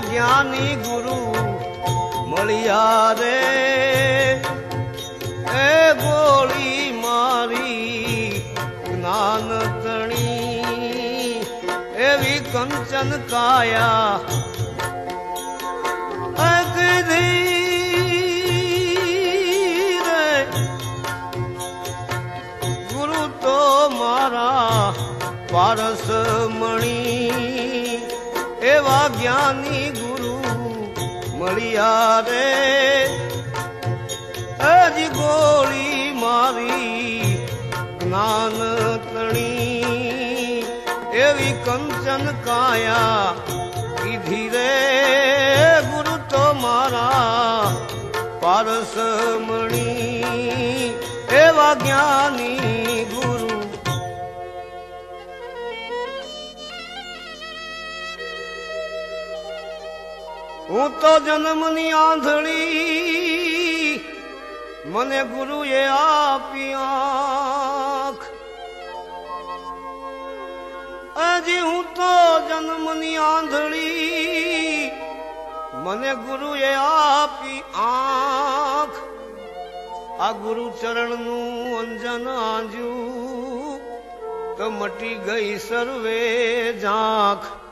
જ્ઞાની ગુરુ મળ્યા રે એ ગોળી મારી જ્ઞાન તણી એવી કંચન કાયા અગધી પારસ મણી એવા જ્ઞાની રે હજી ગોળી મારી જ્ઞાન તણી એવી કંચન કાયા કીધી રે. ગુરુ તો મારા પારસમણી. એવા જ્ઞાની ગુરુ હું તો જન્મની આંધળી મને ગુરુએ આપી આંખ. હજી હું તો જન્મની આંધળી મને ગુરુએ આપી આંખ. આ ગુરુ ચરણનું અંજન આંજ્યું તો મટી ગઈ સર્વે ઝાંખ.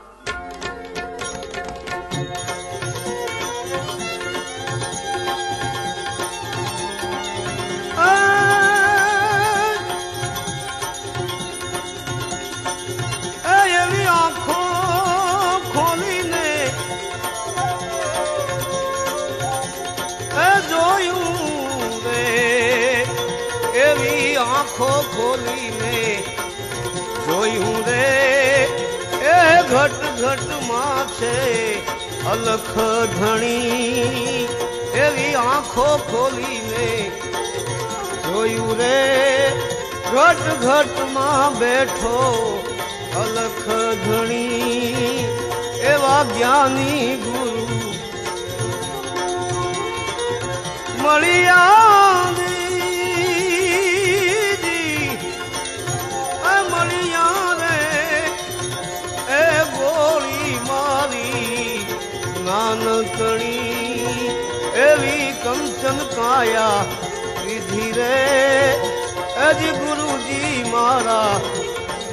ઘટમાં છે, અલખ ધણી. એવી આંખો ખોલીને જોયું રે ઘટ ઘટમાં બેઠો અલખ ધણી. એવા જ્ઞાની ગુરુ મળ્યા કાયા વિધિ રે. અજ ગુરુજી મારા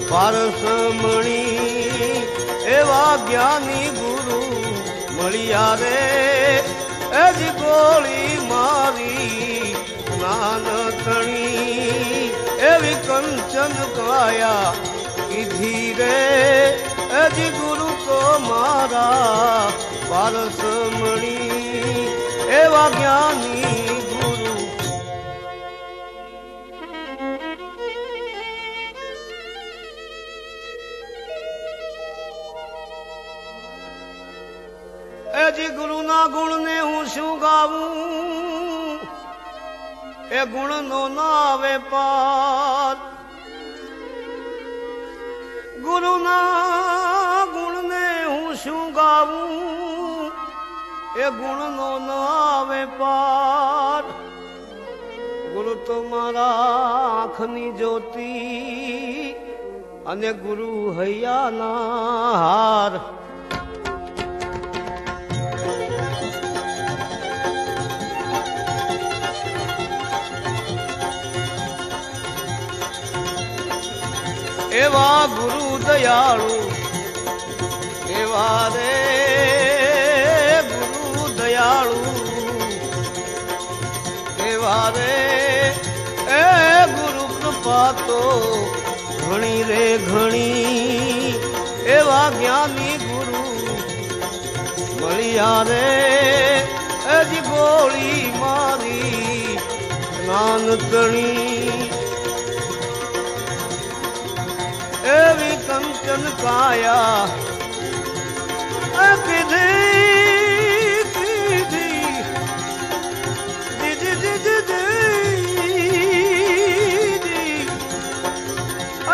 પારસમણી, એવા જ્ઞાની ગુરુ મળ્યા રે. અજ ગોળી મારી નાનકણી, એવી કંચન કાયા કીધી રે. અજ ગુરુ તો મારા પારસમણી, એવા જ્ઞાની એજી ગુરુના ગુણને હું શું ગાવું એ ગુણનો ના આવે પાર ગુરુના ગુણને હું શું ગાવું એ ગુણનો ના આવે પાર ગુરુ તો મારા આંખની જ્યોતિ અને ગુરુ હૈયાના હાર એવા ગુરુ દયાળુ, એવા રે ગુરુ દયાળુ. એવા રે એ ગુરુ કૃપા તો ઘણી રે ઘણી, એવા જ્ઞાની ગુરુ. મળ્યા રે હજી ગોળી મારી, નાનકણી એવી કંચન કાયા કીધી કીધી દીદી દીદી દીદી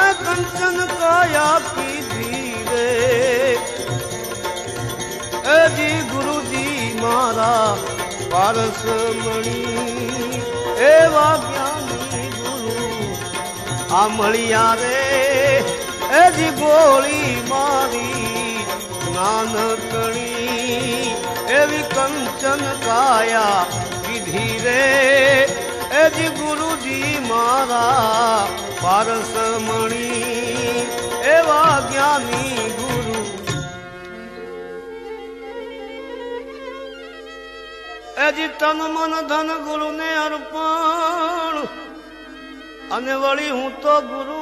આ કંચન કાયા કીધી રે. એજી ગુરુજી મારા પારસ મણી, એવા જ્ઞાની ગુરુ આ મળ્યા રે. એજી ગોળી મારી નાનકણી કંચન કાયા કીધી રે. એજી ગુરુજી મારા પારસમણી, એવા જ્ઞાની ગુરુ. એજી તન મન ધન ગુરુને અર્પણ, અને વળી હું તો ગુરુ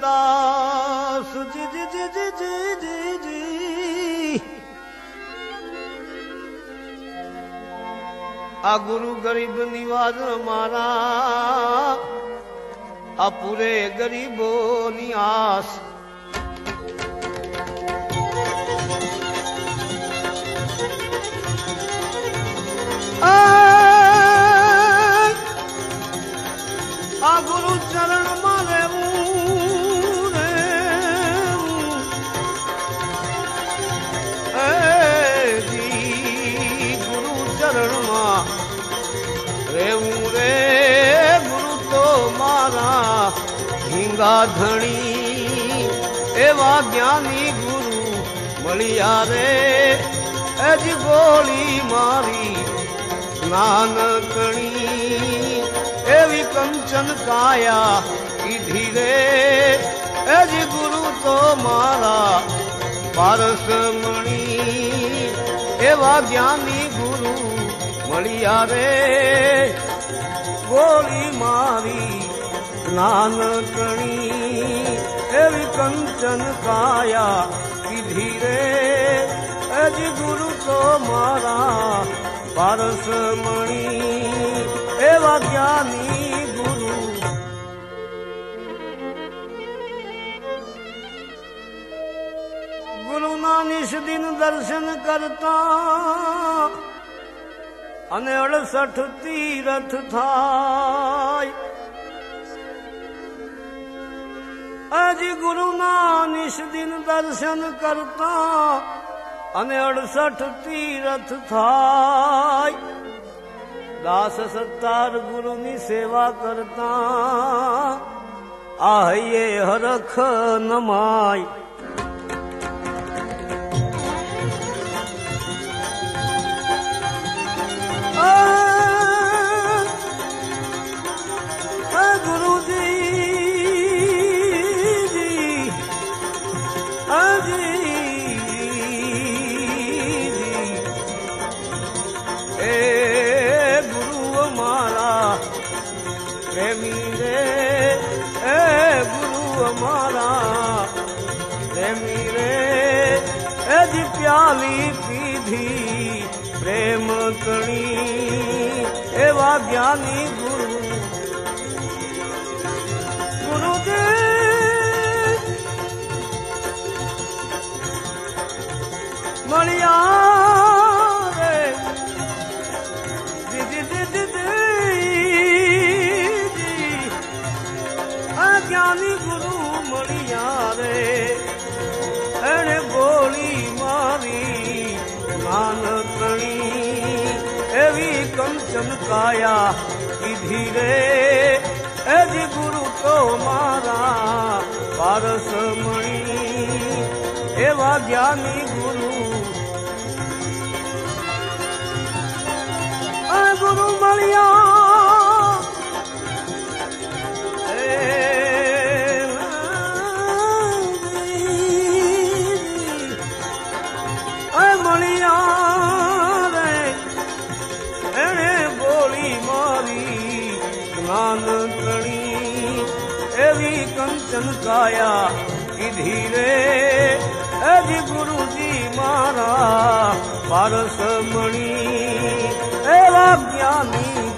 દાસ જી જી જી જી જી જી જી આ ગુરુ ગરીબ નિવાજ મારા આ પૂરે ગરીબોની આસ ધણી એવા જ્ઞાની ગુરુ મળ્યા રે. એજ ગોળી મારી નાનકણી, એવી કંચન કાયા કીધી રે. એજ ગુરુ તો મારા પારસ મણી એવા જ્ઞાની ગુરુ મળ્યા રે. ગોળી મારી નાનકણી એવી કંચન કાયા કીધી રે. અજ ગુરુ તો મારા પારસ મણી, એવા જ્ઞાની ગુરુ. ગુરુના નિષ્દિન દર્શન કરતા અને અડસઠ તીરથ થાય. હજી ગુરુના નિષ્દિન દર્શન કરતા અને અડસઠ તીરથ થાય. દાસ સત્તાર ગુરુની સેવા કરતા. આહયે હરખ નમાય. પ્યાલી પીધી પ્રેમ કણી એવા જ્ઞાની કંચન કાયા કીધી રે એજી ગુરુ તો મારા પારસ મણી એવા જ્ઞાની ગુરુ ગુરુ મળ્યા નાનકણી એવી કંચન કાયા કીધી રે હજી ગુરુજી મારા પારસ એવા જ્ઞાની